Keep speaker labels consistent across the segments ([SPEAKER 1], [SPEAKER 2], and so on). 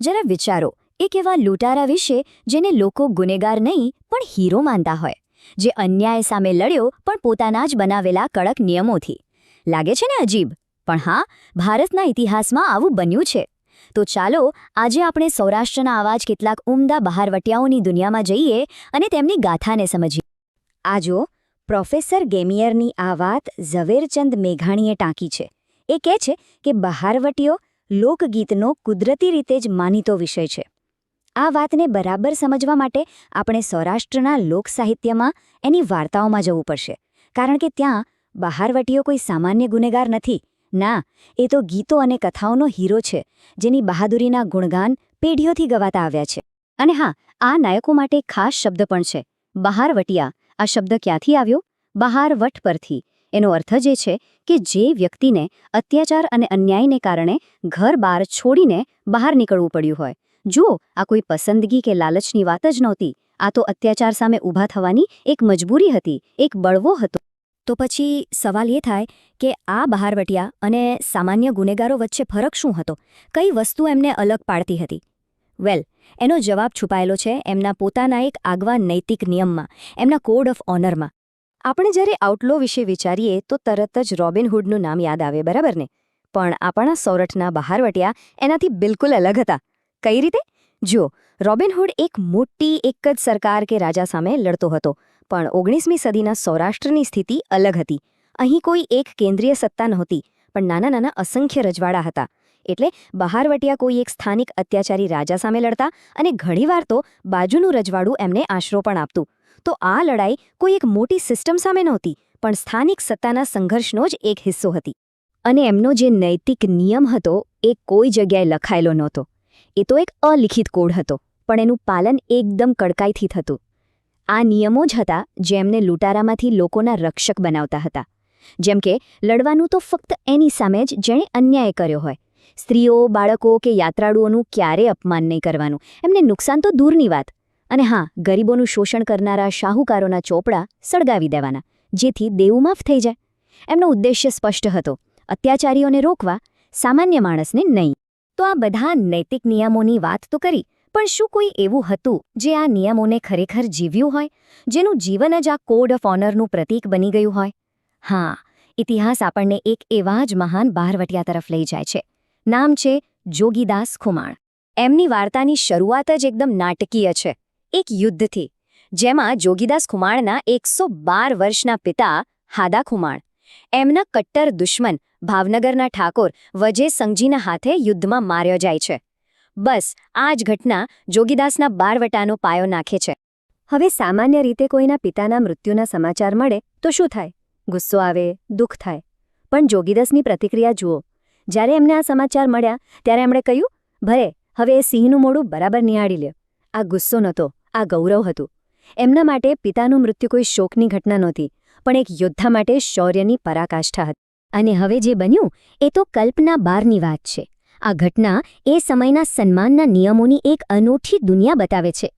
[SPEAKER 1] જરા વિચારો, એક એવા લૂંટારા વિશે જેને લોકો ગુનેગાર નહીં, પણ હીરો માનતા હોય. જે અન્યાય સામે લડ્યો, પણ પોતાના જ બનાવેલા કડક નિયમોથી. લાગે છે ને અજીબ? પણ હા, ભારતના ઇતિહાસમાં આવું બન્યું છે. તો ચાલો, આજે આપણે સૌરાષ્ટ્રના આવા કેટલાક ઉમદા બહારવટિયાઓની દુનિયામાં જઈએ અને તેમની ગાથાને સમજીએ. આજો પ્રોફેસર ગેમિયરની આ વાત ઝવેરચંદ મેઘાણીએ ટાંકી છે. એ કહે છે કે બહારવટીઓ લોકગીતનો કુદરતી રીતે જ માનીતો વિષય છે. આ વાતને બરાબર સમજવા માટે આપણે સૌરાષ્ટ્રના લોકસાહિત્યમાં એની વાર્તાઓમાં જવું પડશે. કારણ કે ત્યાં બહારવટીઓ કોઈ સામાન્ય ગુનેગાર નથી. ના, એ તો ગીતો અને કથાઓનો હીરો છે, જેની બહાદુરીના ગુણગાન પેઢીઓથી ગવાતા આવ્યા છે. અને હા, આ નાયકો માટે ખાસ શબ્દ પણ છે. બહારવટિયા આ શબ્દ ક્યાંથી આવ્યો? બહારવટ પરથી. એનો અર્થ જ છે કે જે વ્યક્તિને અત્યાચાર અને અન્યાયને કારણે ઘર બહાર છોડીને બહાર નીકળવું પડ્યું હોય. જુઓ, આ કોઈ પસંદગી કે લાલચની વાત જ નહોતી. આ તો અત્યાચાર સામે ઊભા થવાની એક મજબૂરી હતી, એક બળવો હતો. તો પછી સવાલ એ થાય કે આ બહારવટિયા અને સામાન્ય ગુનેગારો વચ્ચે ફરક શું હતો? કઈ વસ્તુ એમને અલગ પાડતી હતી? વેલ, એનો જવાબ છુપાયેલો છે એમના પોતાના એક આગવા નૈતિક નિયમમાં, એમના કોડ ઓફ ઓનરમાં. આપણે જ્યારે આઉટલો વિશે વિચારીએ, તો તરત જ રોબિનહુડનું નામ યાદ આવે, બરાબર ને? પણ આપણા સૌરઠના બહારવટિયા એનાથી બિલકુલ અલગ હતા. કઈ રીતે? જુઓ રોબિનહુડ એક મોટી, એક જ સરકાર કે રાજા સામે લડતો હતો, પણ ઓગણીસમી સદીના સૌરાષ્ટ્રની સ્થિતિ અલગ હતી. અહીં કોઈ એક કેન્દ્રીય સત્તા નહોતી, પણ નાના નાના અસંખ્ય રજવાડા હતા. એટલે બહારવટિયા કોઈ એક સ્થાનિક અત્યાચારી રાજા સામે લડતા અને ઘણીવાર તો બાજુનું રજવાડું એમને આશરો પણ આપતું. તો આ લડાઈ કોઈ એક મોટી સિસ્ટમ સામે નહોતી, પણ સ્થાનિક સત્તાના સંઘર્ષનો જ એક હિસ્સો હતી. અને એમનો જે નૈતિક નિયમ હતો એ કોઈ જગ્યાએ લખાયેલો નહોતો. એ તો એક અલિખિત કોડ હતો, પણ એનું પાલન એકદમ કડકાઈથી થતું. આ નિયમો જ હતા જે એમને લૂંટારામાંથી લોકોના રક્ષક બનાવતા હતા. જેમ કે, લડવાનું તો ફક્ત એની સામે જ જેણે અન્યાય કર્યો હોય. સ્ત્રીઓ, બાળકો કે યાત્રાળુઓનું ક્યારે અપમાન નહીં કરવાનું. એમને નુકસાન તો દૂરની વાત. અને હા, ગરીબોનું શોષણ કરનારા શાહુકારોના ચોપડા સળગાવી દેવાના, જેથી દેવું માફ થઈ જાય. એમનો ઉદ્દેશ્ય સ્પષ્ટ હતો. અત્યાચારીઓને રોકવા, સામાન્ય માણસને નહીં. તો આ બધા નૈતિક નિયમોની વાત તો કરી, પણ શું કોઈ એવું હતું જે આ નિયમોને ખરેખર જીવ્યું હોય? જેનું જીવન જ આ કોડ ઓફ ઓનરનું પ્રતીક બની ગયું હોય? હા, ઇતિહાસ આપણને એક એવા જ મહાન બહારવટિયા તરફ લઈ જાય છે. નામ છે જોગીદાસ ખુમાણ. એમની વાર્તાની શરૂઆત જ એકદમ નાટકીય છે. એક યુદ્ધથી, જેમાં જોગીદાસ ખુમાણના એકસો બાર વર્ષના પિતા હાદા ખુમાણ. એમના કટ્ટર દુશ્મન ભાવનગરના ઠાકોર વજે સંઘજીના હાથે યુદ્ધમાં માર્યો જાય છે. બસ, આ જ ઘટના જોગીદાસના બારવટાનો પાયો નાખે છે. હવે સામાન્ય રીતે કોઈના પિતાના મૃત્યુના સમાચાર મળે તો શું થાય? ગુસ્સો આવે, દુઃખ થાય. પણ જોગીદાસની પ્રતિક્રિયા જુઓ. જ્યારે એમને આ સમાચાર મળ્યા, ત્યારે એમણે કહ્યું, ભલે, હવે એ સિંહનું મોડું બરાબર નિહાળી લ્યો આ ગુસ્સો નહોતો, આ ગૌરવ હતું. એમના માટે પિતાનું મૃત્યુ કોઈ શોકની ઘટના નહોતી, પણ એક યોદ્ધા માટે શૌર્યની પરાકાષ્ઠા હતી. અને હવે જે બન્યું, એ તો કલ્પના બારની વાત છે. આ ઘટના એ સમયના સન્માનના નિયમોની એક અનોઠી દુનિયા બતાવે છે.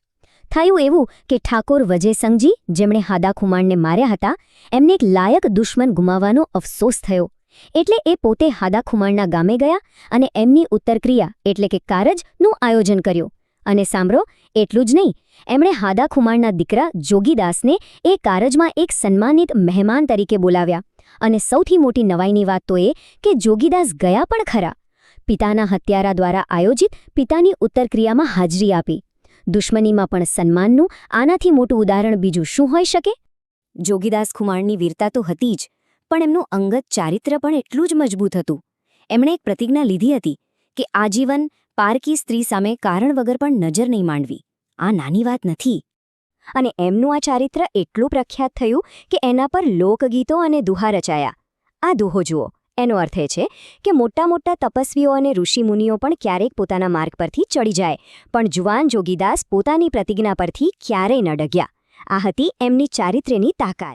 [SPEAKER 1] થયું એવું કે ઠાકોર વજયસંઘજી, જેમણે હાદા ખુમાણને માર્યા હતા, એમને એક લાયક દુશ્મન ગુમાવવાનો અફસોસ થયો. એટલે એ પોતે હાદા ખુમાણના ગામે ગયા અને એમની ઉત્તરક્રિયા, એટલે કે કારજનું આયોજન કર્યું. અને સાંભળો, એટલું જ નહીં, એમણે હાદા ખુમાણના દીકરા જોગીદાસને એ કારજમાં એક સન્માનિત મહેમાન તરીકે બોલાવ્યા. અને સૌથી મોટી નવાઈની વાત તો એ કે જોગીદાસ ગયા પણ ખરા. પિતાના હત્યારા દ્વારા આયોજિત પિતાની ઉત્તરક્રિયામાં હાજરી આપી. દુશ્મનીમાં પણ સન્માનનું આનાથી મોટું ઉદાહરણ બીજું શું હોઈ શકે? જોગીદાસ ખુમાણની વીરતા તો હતી જ. પણ એમનું અંગત ચારિત્ર પણ એટલું જ મજબૂત હતું. એમણે એક પ્રતિજ્ઞા લીધી હતી કે આજીવન પારકી સ્ત્રી સામે કારણ વગર પણ નજર નહીં માંડવી. આ નાની વાત નથી. અને એમનું આ ચારિત્ર એટલું પ્રખ્યાત થયું કે એના પર લોકગીતો અને દુહા રચાયા. આ દુહો જુઓ, એનો અર્થ એ છે કે મોટા મોટા તપસ્વીઓ અને ઋષિમુનિઓ પણ ક્યારેક પોતાના માર્ગ પરથી ચડી જાય, પણ જુવાન જોગીદાસ પોતાની પ્રતિજ્ઞા પરથી ક્યારેય ન ડગ્યા. આ હતી એમની ચારિત્ર્યની તાકાત.